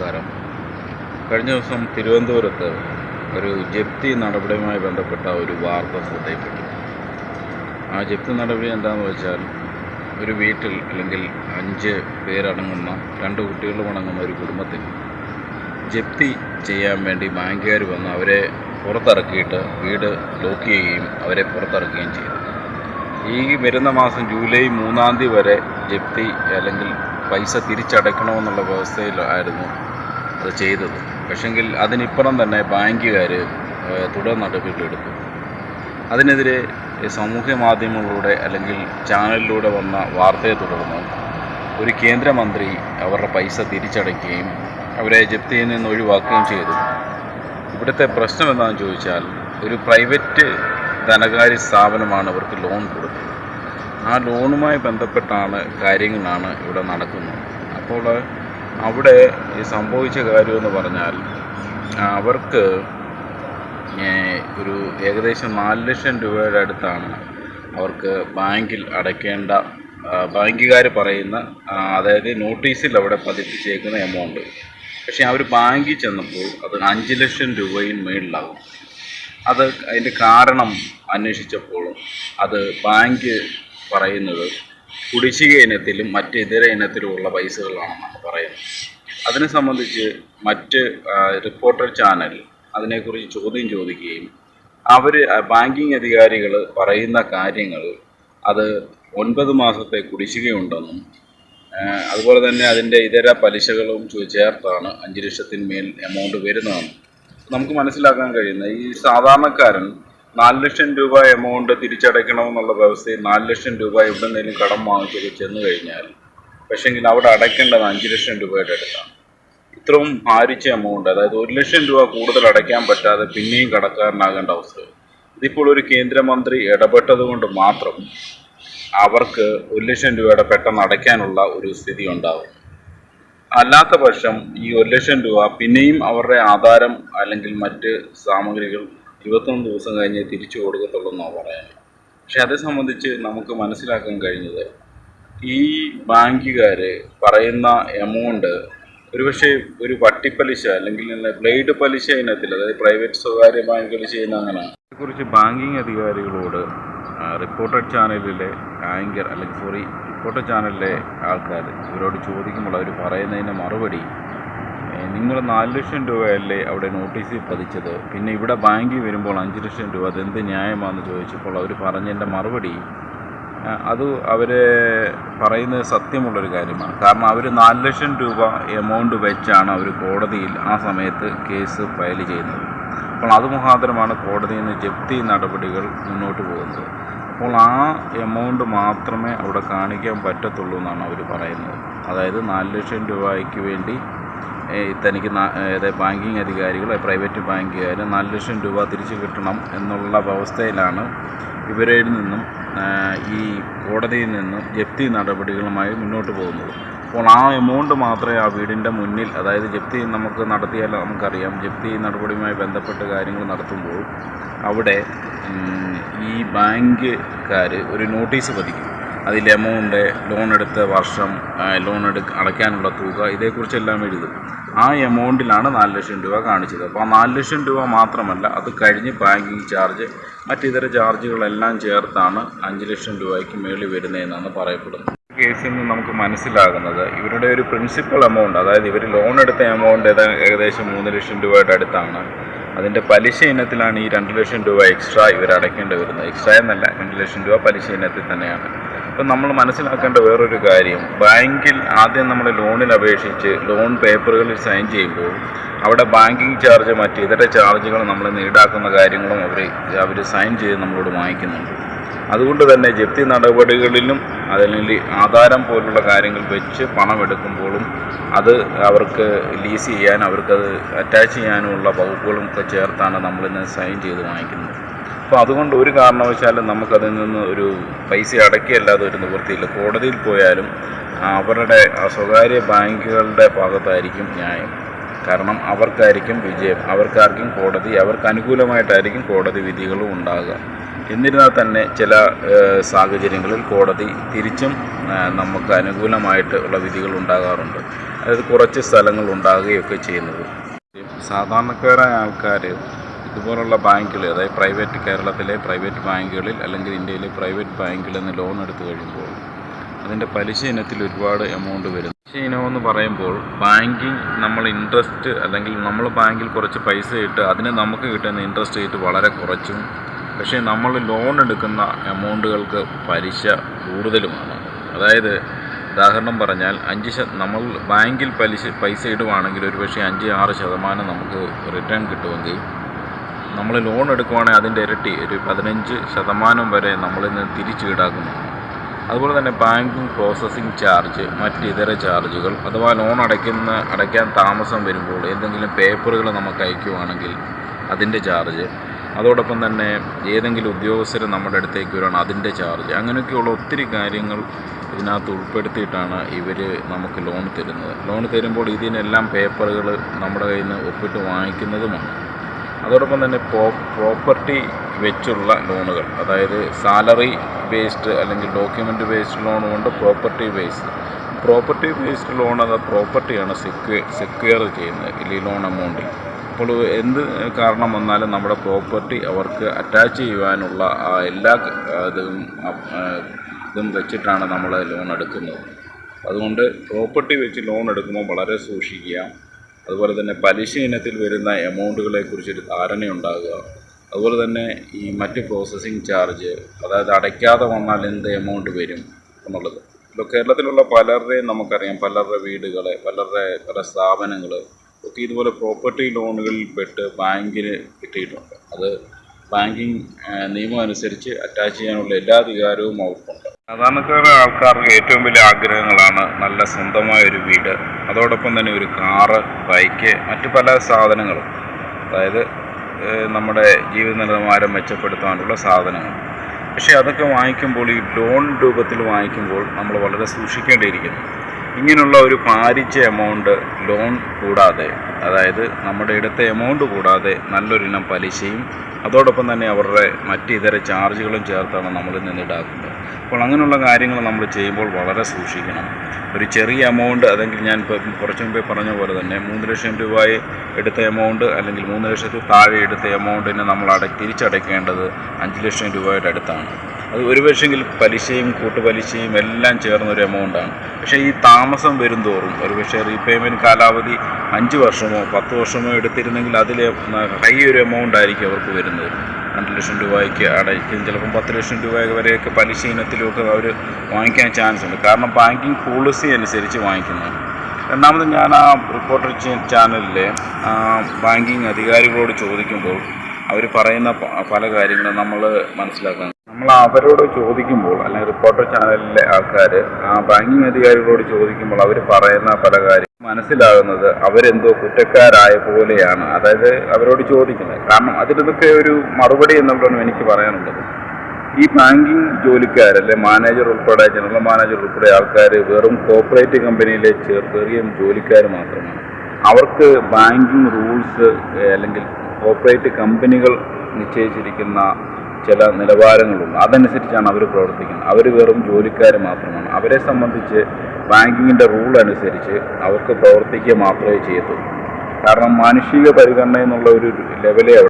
നമസ്കാരം. കഴിഞ്ഞ ദിവസം തിരുവനന്തപുരത്ത് ഒരു ജപ്തി നടപടിയുമായി ബന്ധപ്പെട്ട ഒരു വാർത്ത ശ്രദ്ധയിൽപ്പെട്ടു. ആ ജപ്തി നടപടി എന്താണെന്ന് വെച്ചാൽ ഒരു വീട്ടിൽ അല്ലെങ്കിൽ അഞ്ച് പേരടങ്ങുന്ന രണ്ട് കുട്ടികളും അടങ്ങുന്ന ഒരു കുടുംബത്തിൽ ജപ്തി ചെയ്യാൻ വേണ്ടി ബാങ്കുകാർ വന്ന് അവരെ പുറത്തിറക്കിയിട്ട് വീട് ലോക്ക് ചെയ്യുകയും അവരെ പുറത്തിറക്കുകയും ചെയ്തു. ഈ വരുന്ന മാസം ജൂലൈ മൂന്നാം തീയതി വരെ ജപ്തി അല്ലെങ്കിൽ പൈസ തിരിച്ചടയ്ക്കണമെന്നുള്ള വ്യവസ്ഥയിലായിരുന്നു അത് ചെയ്തത്. പക്ഷെങ്കിൽ അതിനിപ്പുറം തന്നെ ബാങ്കുകാർ തുടർ നടപടികളെടുത്തു അതിനെതിരെ സാമൂഹ്യ മാധ്യമങ്ങളിലൂടെ അല്ലെങ്കിൽ ചാനലിലൂടെ വന്ന വാർത്തയെ തുടർന്ന് ഒരു കേന്ദ്രമന്ത്രി അവരുടെ പൈസ തിരിച്ചടയ്ക്കുകയും അവരെ ജപ്തിയിൽ നിന്ന് ഒഴിവാക്കുകയും ചെയ്തു. ഇവിടുത്തെ പ്രശ്നം എന്താണെന്ന് ചോദിച്ചാൽ ഒരു പ്രൈവറ്റ് ധനകാര്യ സ്ഥാപനമാണ് അവർക്ക് ലോൺ കൊടുത്തത്. ആ ലോണുമായി ബന്ധപ്പെട്ടാണ് കാര്യങ്ങളാണ് ഇവിടെ നടക്കുന്നത്. അപ്പോൾ അവിടെ ഈ സംഭവിച്ച കാര്യമെന്ന് പറഞ്ഞാൽ അവർക്ക് ഒരു ഏകദേശം നാല് ലക്ഷം രൂപയുടെ അടുത്താണ് അവർക്ക് ബാങ്കിൽ അടയ്ക്കേണ്ട ബാങ്കുകാർ പറയുന്ന അതായത് നോട്ടീസിൽ അവിടെ പതിപ്പിച്ചേക്കുന്ന എമൗണ്ട് പക്ഷേ അവർ ബാങ്കിൽ ചെന്നപ്പോൾ അത് അഞ്ച് ലക്ഷം രൂപയും മേളിലാകും. അത് അതിന്റെ കാരണം അന്വേഷിച്ചപ്പോൾ അത് ബാങ്ക് പറയുന്നത് കുടിശ്ശിക ഇനത്തിലും മറ്റ് ഇതര ഇനത്തിലുമുള്ള പൈസകളാണെന്നാണ് പറയുന്നത്. അതിനെ സംബന്ധിച്ച് മറ്റ് റിപ്പോർട്ടർ ചാനൽ അതിനെക്കുറിച്ച് ചോദ്യം ചോദിക്കുകയും അവർ ബാങ്കിങ് അധികാരികൾ പറയുന്ന കാര്യങ്ങൾ അത് ഒൻപത് മാസത്തെ കുടിശ്ശികയുണ്ടെന്നും അതുപോലെ തന്നെ അതിന്റെ ഇതര പലിശകളും ചേർത്താണ് അഞ്ച് ലക്ഷത്തിന്മേൽ എമൗണ്ട് വരുന്നതെന്ന് നമുക്ക് മനസ്സിലാക്കാൻ കഴിയുന്ന ഈ സാധാരണക്കാരൻ നാല് ലക്ഷം രൂപ എമൗണ്ട് തിരിച്ചടയ്ക്കണമെന്നുള്ള വ്യവസ്ഥയിൽ നാല് ലക്ഷം രൂപ എവിടെ കടം വാങ്ങിച്ചൊക്കെ ചെന്ന് കഴിഞ്ഞാൽ പക്ഷേങ്കിൽ അവിടെ അടയ്ക്കേണ്ടത് അഞ്ച് ലക്ഷം രൂപയുടെ അടുത്താണ്. ഇത്രയും ഭാരിച്ച എമൗണ്ട് അതായത് ഒരു ലക്ഷം രൂപ കൂടുതൽ അടയ്ക്കാൻ പറ്റാതെ പിന്നെയും കടക്കാരനാകേണ്ട അവസ്ഥ. ഇതിപ്പോൾ ഒരു കേന്ദ്രമന്ത്രി ഇടപെട്ടത് കൊണ്ട് മാത്രം അവർക്ക് ഒരു ലക്ഷം രൂപയുടെ പെട്ടെന്ന് അടയ്ക്കാനുള്ള ഒരു സ്ഥിതി ഉണ്ടാവും. അല്ലാത്ത പക്ഷം ഈ ഒരു ലക്ഷം രൂപ പിന്നെയും അവരുടെ ആധാരം അല്ലെങ്കിൽ മറ്റ് സാമഗ്രികൾ ഇരുപത്തൊന്ന് ദിവസം കഴിഞ്ഞ് തിരിച്ചു കൊടുക്കത്തുള്ളൂ എന്നാണ് പറയുന്നത്. പക്ഷെ അതേ സംബന്ധിച്ച് നമുക്ക് മനസ്സിലാക്കാൻ കഴിഞ്ഞത് ഈ ബാങ്കുകാർ പറയുന്ന എമൗണ്ട് ഒരുപക്ഷെ ഒരു വട്ടിപ്പലിശ അല്ലെങ്കിൽ ബ്ലേഡ് പലിശ ഇനത്തിൽ അതായത് പ്രൈവറ്റ് സ്വകാര്യ ബാങ്കുകൾ ചെയ്യുന്ന അങ്ങനെ. ഇതിനെക്കുറിച്ച് ബാങ്കിങ് അധികാരികളോട് റിപ്പോർട്ടഡ് ചാനലിലെ ആങ്കർ അല്ലെങ്കിൽ സോറി റിപ്പോർട്ടഡ് ചാനലിലെ ആൾക്കാർ ഇവരോട് ചോദിക്കുമ്പോൾ അവർ പറയുന്നതിന്റെ മറുപടി നിങ്ങൾ നാല് ലക്ഷം രൂപയല്ലേ അവിടെ നോട്ടീസിൽ പതിച്ചത്? പിന്നെ ഇവിടെ ബാങ്കിൽ വരുമ്പോൾ അഞ്ച് ലക്ഷം രൂപ അതെന്ത് ന്യായമാണെന്ന് ചോദിച്ചപ്പോൾ അവർ പറഞ്ഞതിന്റെ മറുപടി അത് അവർ പറയുന്നത് സത്യമുള്ളൊരു കാര്യമാണ്. കാരണം അവർ നാല് ലക്ഷം രൂപ എമൗണ്ട് വെച്ചാണ് അവർ കോടതിയിൽ ആ സമയത്ത് കേസ് ഫയൽ ചെയ്യുന്നത്. അപ്പോൾ അത് മുഖാന്തരമാണ് കോടതിയിൽ നിന്ന് ജപ്തി നടപടികൾ മുന്നോട്ട് പോകുന്നത്. അപ്പോൾ ആ എമൗണ്ട് മാത്രമേ അവിടെ കാണിക്കാൻ പറ്റത്തുള്ളൂ എന്നാണ് അവർ പറയുന്നത്. അതായത് നാല് ലക്ഷം രൂപയ്ക്ക് വേണ്ടി തനിക്ക് ഏത് ബാങ്കിങ് അധികാരികൾ പ്രൈവറ്റ് ബാങ്കുകാർ നാല് ലക്ഷം രൂപ തിരിച്ചു കിട്ടണം എന്നുള്ള അവസ്ഥയിലാണ് ഇവരിൽ നിന്നും ഈ കോടതിയിൽ നിന്നും ജപ്തി നടപടികളുമായി മുന്നോട്ട് പോകുന്നത്. അപ്പോൾ ആ എമൗണ്ട് മാത്രമേ ആ വീടിന്റെ മുന്നിൽ അതായത് ജപ്തി നമുക്ക് നടത്തിയാൽ നമുക്കറിയാം. ജപ്തി നടപടിയുമായി ബന്ധപ്പെട്ട് കാര്യങ്ങൾ നടത്തുമ്പോൾ അവിടെ ഈ ബാങ്കുകാർ ഒരു നോട്ടീസ് പതിക്കും. അതിൽ എമൗണ്ട് ലോൺ എടുത്ത വർഷം ലോൺ എടു അടയ്ക്കാനുള്ള തുക ഇതേക്കുറിച്ചെല്ലാം എഴുതും. ആ എമൗണ്ടിലാണ് നാല് ലക്ഷം രൂപ കാണിച്ചത്. അപ്പോൾ ആ നാല് ലക്ഷം രൂപ മാത്രമല്ല അത് കഴിഞ്ഞ് ബാങ്കിങ് ചാർജ് മറ്റിതര ചാർജുകളെല്ലാം ചേർത്താണ് അഞ്ച് ലക്ഷം രൂപയ്ക്ക് മേളിൽ വരുന്നതെന്നാണ് പറയപ്പെടുന്നത്. കേസിൽ നിന്ന് നമുക്ക് മനസ്സിലാകുന്നത് ഇവരുടെ ഒരു പ്രിൻസിപ്പൽ എമൗണ്ട് അതായത് ഇവർ ലോൺ എടുത്ത എമൗണ്ട് ഏകദേശം മൂന്ന് ലക്ഷം രൂപയുടെ അടുത്താണ്. അതിന്റെ പലിശ ഇനത്തിലാണ് ഈ രണ്ട് ലക്ഷം രൂപ എക്സ്ട്രാ ഇവർ അടയ്ക്കേണ്ടി വരുന്നത്. എക്സ്ട്രാ എന്നല്ല രണ്ട് ലക്ഷം രൂപ പലിശ ഇനത്തിൽ തന്നെയാണ്. അപ്പം നമ്മൾ മനസ്സിലാക്കേണ്ട വേറൊരു കാര്യം. ബാങ്കിൽ ആദ്യം നമ്മൾ ലോണിൽ അപേക്ഷിച്ച് ലോൺ പേപ്പറുകളിൽ സൈൻ ചെയ്യുമ്പോൾ അവിടെ ബാങ്കിങ് ചാർജ് മറ്റ് ഇതര ചാർജുകൾ നമ്മൾ ഈടാക്കുന്ന കാര്യങ്ങളും അവർ അവർ സൈൻ ചെയ്ത് നമ്മളോട് വാങ്ങിക്കുന്നുണ്ട്. അതുകൊണ്ട് തന്നെ ജപ്തി നടപടികളിലും അതല്ലെങ്കിൽ ആധാരം പോലുള്ള കാര്യങ്ങൾ വെച്ച് പണം എടുക്കുമ്പോഴും അത് അവർക്ക് ലീസ് ചെയ്യാൻ അവർക്കത് അറ്റാച്ച് ചെയ്യാനുമുള്ള വകുപ്പുകളും ഒക്കെ ചേർത്താണ് നമ്മളിന്ന് സൈൻ ചെയ്ത് വാങ്ങിക്കുന്നത്. അപ്പോൾ അതുകൊണ്ട് ഒരു കാരണവശാലും നമുക്കതിൽ നിന്ന് ഒരു പൈസ അടക്കിയല്ലാതെ ഒരു നിവൃത്തിയില്ല. കോടതിയിൽ പോയാലും അവരുടെ സ്വകാര്യ ബാങ്കുകളുടെ ഭാഗത്തായിരിക്കും ന്യായം. കാരണം അവർക്കായിരിക്കും വിജയം. അവർക്കാർക്കും കോടതി അവർക്ക് അനുകൂലമായിട്ടായിരിക്കും കോടതി വിധികളും ഉണ്ടാകുക. എന്നിരുന്നാൽ തന്നെ ചില സാഹചര്യങ്ങളിൽ കോടതി തിരിച്ചും നമുക്ക് അനുകൂലമായിട്ട് ഉള്ള വിധികൾ ഉണ്ടാകാറുണ്ട്. അതായത് കുറച്ച് സ്ഥലങ്ങൾ ഉണ്ടാകുകയൊക്കെ ചെയ്യുന്നത്. സാധാരണക്കാരായ ആൾക്കാർ ഇതുപോലുള്ള ബാങ്കുകൾ അതായത് പ്രൈവറ്റ് കേരളത്തിലെ പ്രൈവറ്റ് ബാങ്കുകളിൽ അല്ലെങ്കിൽ ഇന്ത്യയിലെ പ്രൈവറ്റ് ബാങ്കുകളിൽ നിന്ന് ലോൺ എടുത്തു കഴിയുമ്പോൾ അതിന്റെ പലിശ ഇനത്തിൽ ഒരുപാട് എമൗണ്ട് വരും പലിശ എന്ന് പറയുമ്പോൾ ബാങ്കിങ് നമ്മൾ ഇൻട്രസ്റ്റ് അല്ലെങ്കിൽ നമ്മൾ ബാങ്കിൽ കുറച്ച് പൈസ ഇട്ട് അതിന് നമുക്ക് കിട്ടുന്ന ഇൻട്രസ്റ്റ് റേറ്റ് വളരെ കുറച്ചും പക്ഷേ നമ്മൾ ലോൺ എടുക്കുന്ന എമൗണ്ടുകൾക്ക് പലിശ കൂടുതലുമാണ്. അതായത് ഉദാഹരണം പറഞ്ഞാൽ അഞ്ച് ശത നമ്മൾ ബാങ്കിൽ പലിശ പൈസ ഇടുവാണെങ്കിൽ ഒരു പക്ഷേ അഞ്ച് ആറ് ശതമാനം നമുക്ക് റിട്ടേൺ കിട്ടുമെങ്കിൽ നമ്മൾ ലോൺ എടുക്കുവാണെങ്കിൽ അതിന്റെ ഇരട്ടി ഒരു പതിനഞ്ച് ശതമാനം വരെ നമ്മളിൽ നിന്ന് തിരിച്ച് ഈടാക്കുന്നു. അതുപോലെ തന്നെ ബാങ്കിങ് പ്രോസസ്സിംഗ് ചാർജ് മറ്റ് ഇതര ചാർജുകൾ അഥവാ ലോൺ അടയ്ക്കുന്ന അടയ്ക്കാൻ താമസം വരുമ്പോൾ എന്തെങ്കിലും പേപ്പറുകൾ നമുക്ക് അയക്കുവാണെങ്കിൽ അതിന്റെ ചാർജ് അതോടൊപ്പം തന്നെ ഏതെങ്കിലും ഉദ്യോഗസ്ഥർ നമ്മുടെ അടുത്തേക്ക് വരുവാണ് അതിന്റെ ചാർജ് അങ്ങനെയൊക്കെയുള്ള ഒത്തിരി കാര്യങ്ങൾ ഇതിനകത്ത് ഉൾപ്പെടുത്തിയിട്ടാണ് ഇവർ നമുക്ക് ലോൺ തരുന്നത്. ലോൺ തരുമ്പോൾ ഇതിനെല്ലാം പേപ്പറുകൾ നമ്മുടെ കയ്യിൽ നിന്ന് ഒപ്പിട്ട് വാങ്ങിക്കുന്നതുമാണ്. അതോടൊപ്പം തന്നെ പ്രോപ്പർട്ടി വെച്ചുള്ള ലോണുകൾ അതായത് സാലറി ബേസ്ഡ് അല്ലെങ്കിൽ document based ലോണുകൊണ്ട് property based property based loan അത് പ്രോപ്പർട്ടിയാണ് സെക്യൂ സെക്യൂർ ചെയ്യുന്നത്. ഈ ലോൺ എമൗണ്ടിൽ അപ്പോൾ എന്ത് കാരണം വന്നാലും നമ്മുടെ പ്രോപ്പർട്ടി അവർക്ക് അറ്റാച്ച് ചെയ്യുവാനുള്ള ആ എല്ലാ ഇതും ഇതും വെച്ചിട്ടാണ് നമ്മൾ ലോൺ എടുക്കുന്നത്. അതുകൊണ്ട് പ്രോപ്പർട്ടി വെച്ച് ലോൺ എടുക്കുമ്പോൾ വളരെ സൂക്ഷിക്കുക. അതുപോലെ തന്നെ പലിശ ഇനത്തിൽ വരുന്ന എമൗണ്ടുകളെ കുറിച്ചൊരു ധാരണയുണ്ടാകുക. അതുപോലെ തന്നെ ഈ മറ്റ് പ്രോസസ്സിങ് ചാർജ് അതായത് അടയ്ക്കാതെ വന്നാൽ എന്ത് എമൗണ്ട് വരും എന്നുള്ളത്. ഇപ്പോൾ കേരളത്തിലുള്ള പലരുടെയും നമുക്കറിയാം പലരുടെ വീടുകൾ പലരുടെ പല സ്ഥാപനങ്ങൾ ഒക്കെ ഇതുപോലെ പ്രോപ്പർട്ടി ലോണുകളിൽ പെട്ട് ബാങ്കിന് കിട്ടിയിട്ടുണ്ട്. അത് ബാങ്കിങ് നിയമം അനുസരിച്ച് അറ്റാച്ച് ചെയ്യാനുള്ള എല്ലാ അധികാരവും അവർക്കുണ്ട്. സാധാരണക്കാരുടെ ആൾക്കാർക്ക് ഏറ്റവും വലിയ ആഗ്രഹങ്ങളാണ് നല്ല സ്വന്തമായ ഒരു വീട് അതോടൊപ്പം തന്നെ ഒരു കാറ് ബൈക്ക് മറ്റു പല സാധനങ്ങളും. അതായത് നമ്മുടെ ജീവിത നിലവാരം മെച്ചപ്പെടുത്താനുള്ള സാധനങ്ങൾ. പക്ഷേ അതൊക്കെ വാങ്ങിക്കുമ്പോൾ ഈ ലോൺ രൂപത്തിൽ വാങ്ങിക്കുമ്പോൾ നമ്മൾ വളരെ സൂക്ഷിക്കേണ്ടിയിരിക്കുന്നു. ഇങ്ങനെയുള്ള ഒരു പാരിച്ച എമൗണ്ട് ലോൺ കൂടാതെ അതായത് നമ്മുടെ ഇടത്തെ എമൗണ്ട് കൂടാതെ നല്ലൊരിനം പലിശയും അതോടൊപ്പം തന്നെ അവരുടെ മറ്റ് ഇതര ചാർജുകളും ചേർത്താണ് നമ്മളിൽ നിന്ന് ഈടാക്കുന്നത് അപ്പോൾ അങ്ങനെയുള്ള കാര്യങ്ങൾ നമ്മൾ ചെയ്യുമ്പോൾ വളരെ സൂക്ഷിക്കണം. ഒരു ചെറിയ എമൗണ്ട് അല്ലെങ്കിൽ ഞാൻ കുറച്ച് മുമ്പേ പറഞ്ഞ പോലെ തന്നെ മൂന്ന് ലക്ഷം രൂപ എടുത്ത എമൗണ്ട് അല്ലെങ്കിൽ മൂന്ന് ലക്ഷത്തിൽ താഴെ എടുത്ത എമൗണ്ടിന് നമ്മൾ അട തിരിച്ചടയ്ക്കേണ്ടത് അഞ്ച് ലക്ഷം രൂപയുടെ അടുത്താണ്. അത് ഒരു പക്ഷെങ്കിൽ പലിശയും കൂട്ടുപലിശയും എല്ലാം ചേർന്നൊരു എമൗണ്ടാണ് പക്ഷേ ഈ താമസം വരും തോറും ഒരുപക്ഷെ റീപേയ്മെന്റ് കാലാവധി അഞ്ച് വർഷമോ പത്ത് വർഷമോ എടുത്തിരുന്നെങ്കിൽ അതിൽ ഹൈ ഒരു എമൗണ്ട് ആയിരിക്കും അവർക്ക് വരുന്നത്. രണ്ട് ലക്ഷം രൂപയ്ക്ക് അടയ്ക്കും. ചിലപ്പം പത്ത് ലക്ഷം രൂപ വരെയൊക്കെ പലിശ ഇനത്തിലുമൊക്കെ അവർ വാങ്ങിക്കാൻ ചാൻസ് ഉണ്ട്. കാരണം ബാങ്കിങ് പോളിസി അനുസരിച്ച് വാങ്ങിക്കുന്നതാണ്. രണ്ടാമത് ഞാൻ ആ റിപ്പോർട്ടർ ചാനലിലെ ബാങ്കിങ് അധികാരികളോട് ചോദിക്കുമ്പോൾ അവർ പറയുന്ന പല കാര്യങ്ങളും നമ്മൾ മനസ്സിലാക്കണം. നമ്മൾ അവരോട് ചോദിക്കുമ്പോൾ അല്ലെങ്കിൽ റിപ്പോർട്ടർ ചാനലിലെ ആൾക്കാർ ആ ബാങ്കിങ് അധികാരികളോട് ചോദിക്കുമ്പോൾ അവർ പറയുന്ന പല കാര്യം മനസ്സിലാകുന്നത് അവരെന്തോ കുറ്റക്കാരായ പോലെയാണ്. അതായത് അവരോട് ചോദിക്കുന്നത്. കാരണം അതിലൊക്കെ ഒരു മറുപടി എന്നുള്ളതാണ് എനിക്ക് പറയാനുള്ളത്. ഈ ബാങ്കിങ് ജോലിക്കാരല്ലേ മാനേജർ ഉൾപ്പെടെ ജനറൽ മാനേജർ ഉൾപ്പെടെ ആൾക്കാർ വെറും കോർപ്പറേറ്റ് കമ്പനിയിലെ ചെറു ചെറിയ ജോലിക്കാർ മാത്രമാണ്. അവർക്ക് ബാങ്കിങ് റൂൾസ് അല്ലെങ്കിൽ കോർപ്പറേറ്റ് കമ്പനികൾ നിശ്ചയിച്ചിരിക്കുന്ന ചില നിലവാരങ്ങളുണ്ട്. അതനുസരിച്ചാണ് അവർ പ്രവർത്തിക്കുന്നത്. അവർ വെറും ജോലിക്കാർ മാത്രമാണ്. അവരെ സംബന്ധിച്ച് ബാങ്കിങ്ങിന്റെ റൂൾ അനുസരിച്ച് അവർക്ക് പ്രവർത്തിക്കുക മാത്രമേ ചെയ്യത്തുള്ളൂ. കാരണം മാനുഷിക പരിഗണന എന്നുള്ള ഒരു ലെവലേ